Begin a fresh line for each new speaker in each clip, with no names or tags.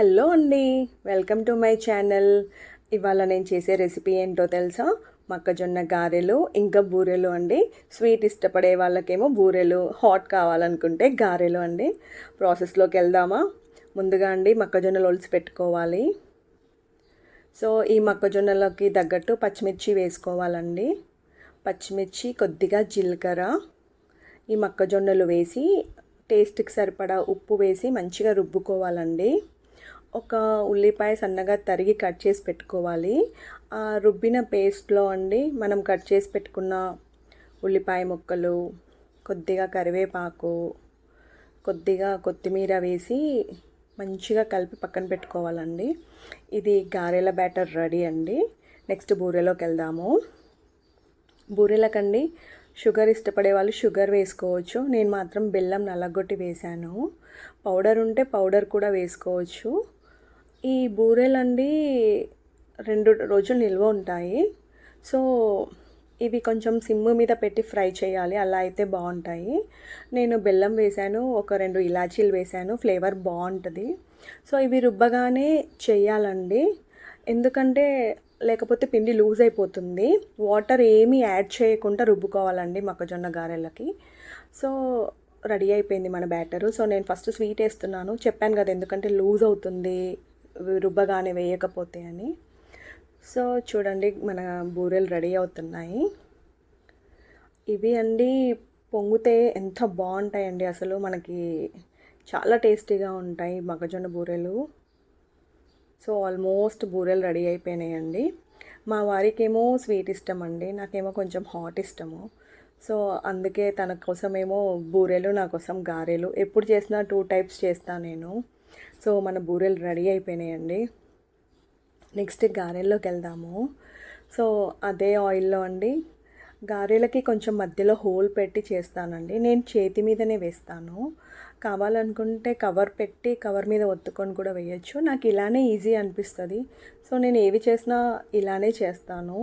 Hello అండి welcome to my channel. ఇవాళ నేను చేసే రెసిపీ ఏంటో తెలుసా? మొక్కజొన్న గారెలు ఇంకా బూరెలు అండి. స్వీట్ ఇష్టపడే వాళ్ళకేమో బూరెలు హాట్ కావాలనుకుంటే గారెలు అండి. ప్రాసెస్లోకి వెళ్దామా? ముందుగా అండి మొక్కజొన్నలు ఒలిసి పెట్టుకోవాలి. సో ఈ మొక్కజొన్నలకి తగ్గట్టు పచ్చిమిర్చి వేసుకోవాలండి. పచ్చిమిర్చి కొద్దిగా జీలకర్ర. ఈ మొక్కజొన్నలు వేసి టేస్ట్కి సరిపడా ఉప్పు వేసి మంచిగా రుబ్బుకోవాలండి. ఒక ఉల్లిపాయ సన్నగా తరిగి కట్ చేసి పెట్టుకోవాలి. ఆ రుబ్బిన పేస్ట్లో అండి మనం కట్ చేసి పెట్టుకున్న ఉల్లిపాయ ముక్కలు కొద్దిగా కరివేపాకు కొద్దిగా కొత్తిమీర వేసి మంచిగా కలిపి పక్కన పెట్టుకోవాలండి. ఇది గారెల బ్యాటర్ రెడీ అండి. నెక్స్ట్ బూరెలోకి వెళ్దాము. బూరెలకండి షుగర్ ఇష్టపడే వాళ్ళు షుగర్ వేసుకోవచ్చు. నేను మాత్రం బెల్లం నల్లగొట్టి వేశాను. పౌడర్ ఉంటే పౌడర్ కూడా వేసుకోవచ్చు. ఈ బూరెలండి రెండు రోజులు నిల్వ ఉంటాయి. సో ఇవి కొంచెం సిమ్ మీద పెట్టి ఫ్రై చేయాలి. అలా అయితే బాగుంటాయి. నేను బెల్లం వేశాను ఒక రెండు ఇలాచీలు వేశాను ఫ్లేవర్ బాగుంటుంది. సో ఇవి రుబ్బగానే చేయాలండి. ఎందుకంటే లేకపోతే పిండి లూజ్ అయిపోతుంది. వాటర్ ఏమీ యాడ్ చేయకుండా రుబ్బుకోవాలండి మొక్కజొన్న గారెలకి. సో రెడీ అయిపోయింది మన బ్యాటరు. సో నేను ఫస్ట్ స్వీట్ వేస్తున్నాను. చెప్పాను కదా ఎందుకంటే లూజ్ అవుతుంది. రుబ్బగానే వేయకపోతే అని. సో చూడండి మన బూరెలు రెడీ అవుతున్నాయి. ఇవి అండి పొంగితే ఎంత బాగుంటాయండి అసలు. మనకి చాలా టేస్టీగా ఉంటాయి మొక్కజొన్న బూరెలు. సో ఆల్మోస్ట్ బూరెలు రెడీ అయిపోయినాయండి. మా వారికేమో స్వీట్ ఇష్టం అండి నాకేమో కొంచెం హాట్ ఇష్టము. సో అందుకే తన కోసమేమో బూరెలు నా కోసం గారెలు. ఎప్పుడు చేసినా టూ టైప్స్ చేస్తాను నేను. సో మన బూరెలు రెడీ అయిపోయినాయండి. నెక్స్ట్ గారెల్లోకి వెళ్దాము. సో అదే ఆయిల్లో అండి. గారెలకి కొంచెం మధ్యలో హోల్ పెట్టి చేస్తానండి. నేను చేతి మీదనే వేస్తాను. కావాలనుకుంటే కవర్ పెట్టి కవర్ మీద ఒత్తుకొని కూడా వేయచ్చు. నాకు ఇలానే ఈజీ అనిపిస్తుంది. సో నేను ఏవి చేసినా ఇలానే చేస్తాను.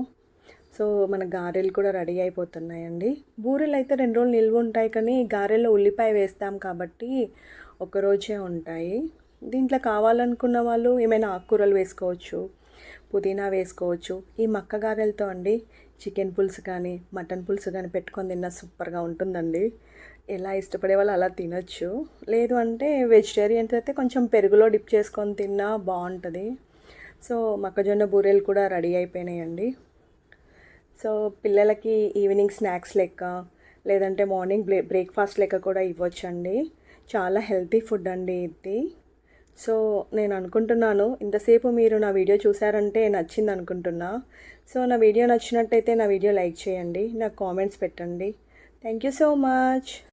సో మన గారెలు కూడా రెడీ అయిపోతున్నాయండి. బూరెలు అయితే రెండు రోజులు నిల్వ ఉంటాయి కానీ గారెలో ఉల్లిపాయ వేస్తాం కాబట్టి ఒకరోజే ఉంటాయి. దీంట్లో కావాలనుకున్న వాళ్ళు ఏమైనా ఆకుకూరలు వేసుకోవచ్చు పుదీనా వేసుకోవచ్చు. ఈ మక్క గారెలతో అండి చికెన్ పులుసు కానీ మటన్ పులుసు కానీ పెట్టుకొని తిన్నా సూపర్గా ఉంటుందండి. ఎలా ఇష్టపడే వాళ్ళు అలా తినొచ్చు. లేదు అంటే వెజిటేరియన్స్ అయితే కొంచెం పెరుగులో డిప్ చేసుకొని తిన్నా బాగుంటుంది. సో మొక్కజొన్న బూరెలు కూడా రెడీ అయిపోయినాయండి. సో పిల్లలకి ఈవినింగ్ స్నాక్స్ లెక్క లేదంటే మార్నింగ్ బ్రే బ్రేక్ఫాస్ట్ లెక్క కూడా ఇవ్వచ్చండి. చాలా హెల్తీ ఫుడ్ అండి ఇది. సో నేను అనుకుంటున్నాను ఇంతసేపు మీరు నా వీడియో చూసారంటే నచ్చింది అనుకుంటున్నా సో నా వీడియో నచ్చినట్టయితే నా వీడియో లైక్ చేయండి నాకు కామెంట్స్ పెట్టండి. Thank you so much.